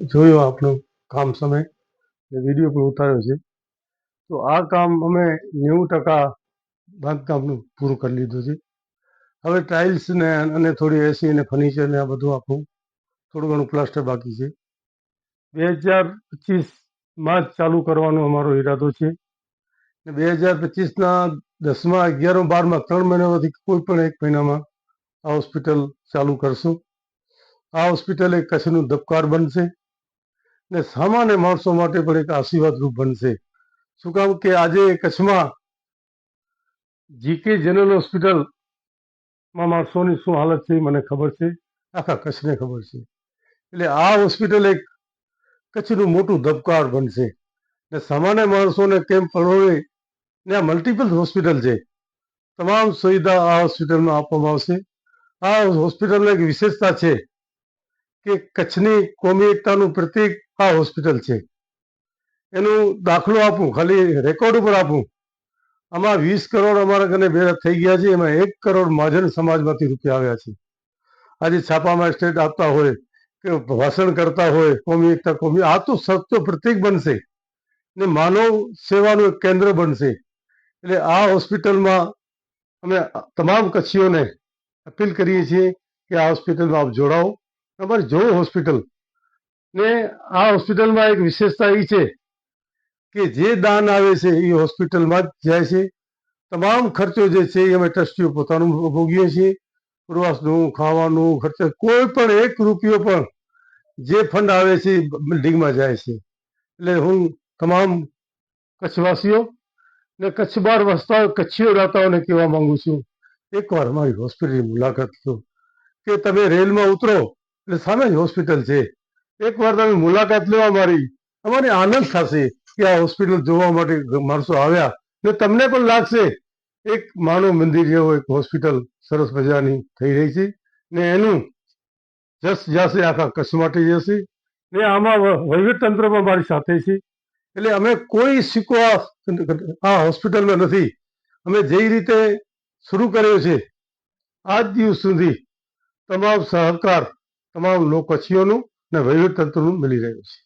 જોયો આપણું કામ સમય વીડિયો પણ ઉતાર્યો છે. તો આ કામ અમે નેવું ટકા બાંધકામનું પૂરું કરી લીધું છે. હવે ટાઇલ્સ ને અને થોડી એસી અને ફર્નિચર ને આ બધું આપણું થોડું ઘણું પ્લાસ્ટર બાકી છે. બે હજાર પચીસમાં જ ચાલુ કરવાનો અમારો ઈરાદો છે. ને બે હજાર પચીસના દસમા, અગિયારમાં, બારમાં ત્રણ મહિનામાંથી કોઈ પણ એક મહિનામાં આ હોસ્પિટલ ચાલુ કરશું. આ હોસ્પિટલ એક કચ્છનું ધબકાર બનશે. ને સામાન્ય માણસો માટે પણ એક આશીર્વાદરૂપ બનશે. શું કામ કે આજે કચ્છમાં જીકે જનરલ હોસ્પિટલમાં માણસોની શું હાલત છે મને ખબર છે. આખા કચ્છને ખબર છે. એટલે આ હોસ્પિટલ એક કચ્છનું મોટું ધબકાર બનશે. ને સામાન્ય માણસોને કેમ પરવડે ને આ મલ્ટિપલ હોસ્પિટલ છે. તમામ સુવિધા આ હોસ્પિટલમાં આપવામાં આવશે. આ હોસ્પિટલની એક વિશેષતા છે. કે કચ્છની કોમી એકતાનું પ્રતીક આ હોસ્પિટલ છે. એનું દાખલો આપું, ખાલી રેકોર્ડ ઉપર આપું. આમાં વીસ કરોડ અમારા કને ભેગા થઈ ગયા છે, એમાં એક કરોડ મહાજન સમાજમાંથી રૂપિયા આવ્યા છે. આજે છાપામાં સ્ટેટ આપતા હોય, કે ભાષણ કરતા હોય, કોમી એકતા, કોમી, આ તો સત્ય પ્રતીક બનશે. ને માનવ સેવાનું એક કેન્દ્ર બનશે. એટલે આ હોસ્પિટલમાં અમે તમામ કચ્છીઓને અપીલ કરીએ છીએ કે આ હોસ્પિટલમાં આપ જોડાઓ. અમારી જો હોસ્પિટલ ને આ હોસ્પિટલમાં એક વિશેષતા એ છે કે જે દાન આવે છે એ હોસ્પિટલમાં જ જાય છે. તમામ ખર્ચો જે છે એ અમે ટ્રસ્ટીઓ પોતાનું ભોગીએ છીએ. પ્રવાસનું, ખાવાનું, ખર્ચો, કોઈ પણ એક રૂપિયો પણ જે ફંડ આવે છે એ બિલ્ડિંગમાં જાય છે. એટલે હું તમામ કચ્છવાસીઓ ને કચ્છ બહાર વસતા કચ્છીઓ રહેતાઓને કહેવા માંગુ છું. એકવાર અમારી હોસ્પિટલની મુલાકાત લો કે તમે રેલમાં ઉતરો. એટલે સામે જ હોસ્પિટલ છે. એકવાર તમે મુલાકાત લેવા મારી અમારે આનંદ થશે કે આ હોસ્પિટલ જોવા માટે માણસો આવ્યા. ને તમને પણ લાગશે. એક માનવ મંદિર જેવો એક હોસ્પિટલ સરસ મજાની થઈ રહી છે. ને એનું જસ જશે, આખા કચ્છ માટે જશે. ને આમાં વહીવટતંત્ર પણ મારી સાથે છે. એટલે અમે કોઈ સિક્કો આ હોસ્પિટલમાં નથી. અમે જે રીતે શરૂ કર્યો છે, આજ દિવસ સુધી તમામ સહકાર તમામ લોકો કચ્છીઓનું ને વહીવટતંત્રનું મળી રહ્યું છે.